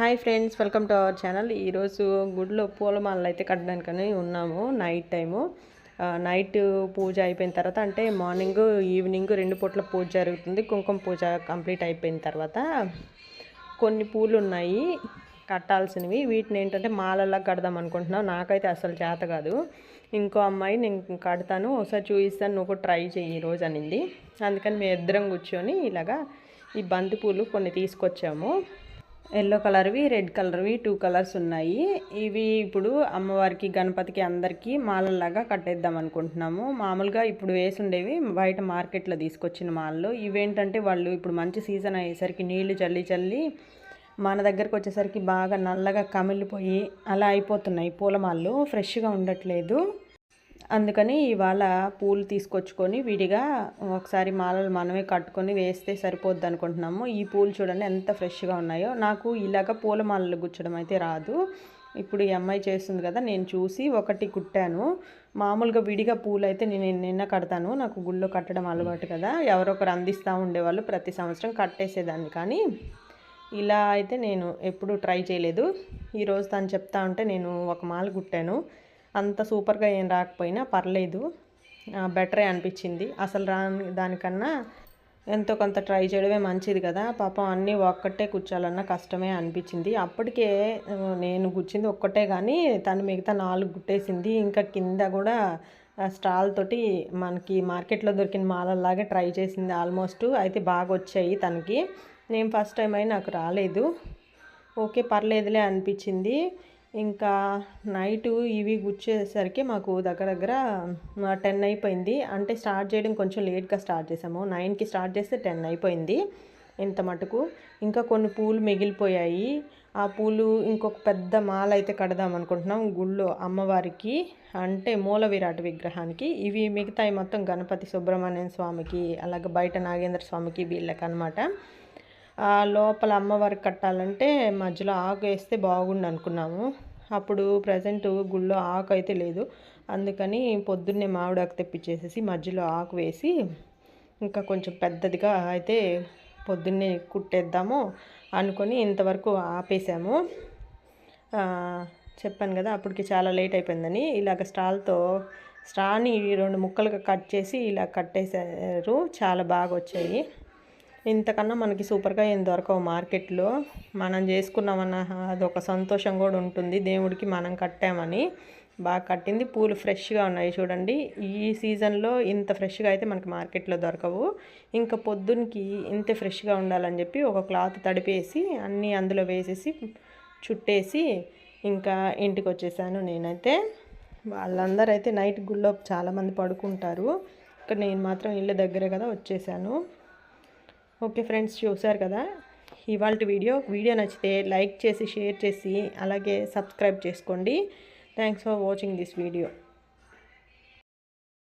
Hi friends welcome to our channel. ఈరోజు గుడిలో పూలమాలలు అయితే కట్టడానికని ఉన్నాము నైట్ టైము. నైట్ పూజ అయిపోయిన తర్వాత అంటే మార్నింగ్ ఈవినింగ్ రెండు పూట్ల పూజ జరుగుతుంది. కుంకుమ పూజ కంప్లీట్ అయిపోయిన తర్వాత కొన్ని పూలు ఉన్నాయి కట్టాల్సినవి. వీటిని ఏంటంటే మాలలా కడదాం అనుకుంటున్నాం. నాకైతే అసలు చేత కాదు. ఇంకో అమ్మాయి నేను కడతాను. ఒకసారి చూపిస్తాను నువ్వు ట్రై చెయ్యి ఈరోజు అనింది. అందుకని మేము ఇద్దరం కూర్చొని ఇలాగా ఈ బంతి పూలు కొన్ని తీసుకొచ్చాము. ఎల్లో కలర్వి రెడ్ కలర్వి టూ కలర్స్ ఉన్నాయి. ఇవి ఇప్పుడు అమ్మవారికి గణపతికి అందరికీ మాలల్లాగా కట్టేద్దాం అనుకుంటున్నాము. మామూలుగా ఇప్పుడు వేసుండేవి బయట మార్కెట్లో తీసుకొచ్చిన మాలలు. ఇవేంటంటే వాళ్ళు ఇప్పుడు మంచి సీజన్ అయ్యేసరికి నీళ్ళు చల్లి చల్లి మన దగ్గరకు వచ్చేసరికి బాగా నల్లగా కమిలిపోయి అలా అయిపోతున్నాయి పూలమాలలు. ఫ్రెష్గా ఉండట్లేదు. అందుకని ఇవాళ పూలు తీసుకొచ్చుకొని విడిగా ఒకసారి మాలలు మనమే కట్టుకొని వేస్తే సరిపోద్ది అనుకుంటున్నాము. ఈ పూలు చూడండి ఎంత ఫ్రెష్గా ఉన్నాయో. నాకు ఇలాగ పూల మాలలు గుచ్చడం అయితే రాదు. ఇప్పుడు ఈ అమ్మాయి చేస్తుంది కదా నేను చూసి ఒకటి కుట్టాను. మామూలుగా విడిగా పూలు అయితే నేను నిన్న కడతాను. నాకు గుళ్ళో కట్టడం అలవాటు కదా. ఎవరొకరు అందిస్తూ ఉండేవాళ్ళు ప్రతి సంవత్సరం కట్టేసేదాన్ని. కానీ ఇలా అయితే నేను ఎప్పుడు ట్రై చేయలేదు. ఈరోజు తను చెప్తా ఉంటే నేను ఒక మాల కుట్టాను. అంత సూపర్గా ఏం రాకపోయినా పర్లేదు. బెటరే అనిపించింది. అసలు రాని దానికన్నా ఎంతో కొంత ట్రై చేయడమే మంచిది కదా. పాపం అన్నీ ఒక్కటే కూర్చోాలన్నా కష్టమే అనిపించింది. అప్పటికే నేను కూర్చింది ఒక్కటే కానీ తను మిగతా నాలుగు గుట్టేసింది ఇంకా కింద కూడా స్టాల్ తోటి మనకి మార్కెట్లో దొరికిన మాలల్లాగే ట్రై చేసింది ఆల్మోస్ట్. అయితే బాగా వచ్చాయి తనకి. నేను ఫస్ట్ టైం అయి నాకు రాలేదు. ఓకే పర్లేదులే అనిపించింది. ఇంకా నైటు ఇవి గుచ్చేసరికి మాకు దగ్గర దగ్గర టెన్ అయిపోయింది. అంటే స్టార్ట్ చేయడం కొంచెం లేట్గా స్టార్ట్ చేసాము. నైన్కి స్టార్ట్ చేస్తే టెన్ అయిపోయింది ఇంత మటుకు. ఇంకా కొన్ని పూలు మిగిలిపోయాయి. ఆ పూలు ఇంకొక పెద్ద మాల అయితే కడదాం అనుకుంటున్నాం గుళ్ళో అమ్మవారికి. అంటే మూల విరాట్ విగ్రహానికి. ఇవి మిగతాయి మొత్తం గణపతి సుబ్రహ్మణ్యం స్వామికి అలాగే బయట నాగేంద్ర స్వామికి వీళ్ళకి అనమాట లోపల అమ్మవారికి కట్టాలంటే మధ్యలో ఆకు వేస్తే బాగుండు అనుకున్నాము. అప్పుడు ప్రజెంట్ గుళ్ళో ఆకు అయితే లేదు. అందుకని పొద్దున్నే మామిడాకు తెప్పించేసేసి మధ్యలో ఆకు వేసి ఇంకా కొంచెం పెద్దదిగా అయితే పొద్దున్నే కుట్టేద్దాము అనుకొని ఇంతవరకు ఆపేసాము. చెప్పాను కదా అప్పటికి చాలా లేట్ అయిపోయిందని ఇలాగ స్టాల్తో స్టాని రెండు ముక్కలుగా కట్ చేసి ఇలా కట్టేశారు. చాలా బాగా వచ్చాయి. ఇంతకన్నా మనకి సూపర్గా ఏం దొరకవు మార్కెట్లో. మనం చేసుకున్నామన్న అదొక సంతోషం కూడా ఉంటుంది. దేవుడికి మనం కట్టామని. బాగా కట్టింది పూలు ఫ్రెష్గా ఉన్నాయి చూడండి. ఈ సీజన్లో ఇంత ఫ్రెష్గా అయితే మనకి మార్కెట్లో దొరకవు. ఇంకా పొద్దున్నకి ఇంత ఫ్రెష్గా ఉండాలని చెప్పి ఒక క్లాత్ తడిపేసి అన్నీ అందులో వేసేసి చుట్టేసి ఇంకా ఇంటికి వచ్చేసాను నేనైతే. వాళ్ళందరూ అయితే నైట్ గుళ్ళో చాలామంది పడుకుంటారు. ఇక్కడ నేను మాత్రం ఇళ్ళ దగ్గరే కదా వచ్చేసాను. ఓకే ఫ్రెండ్స్ చూశారు కదా? ఇవాళ వీడియో. వీడియో నచ్చితే లైక్ చేసి షేర్ చేసి అలాగే సబ్స్క్రైబ్ చేసుకోండి. Thanks for watching this video.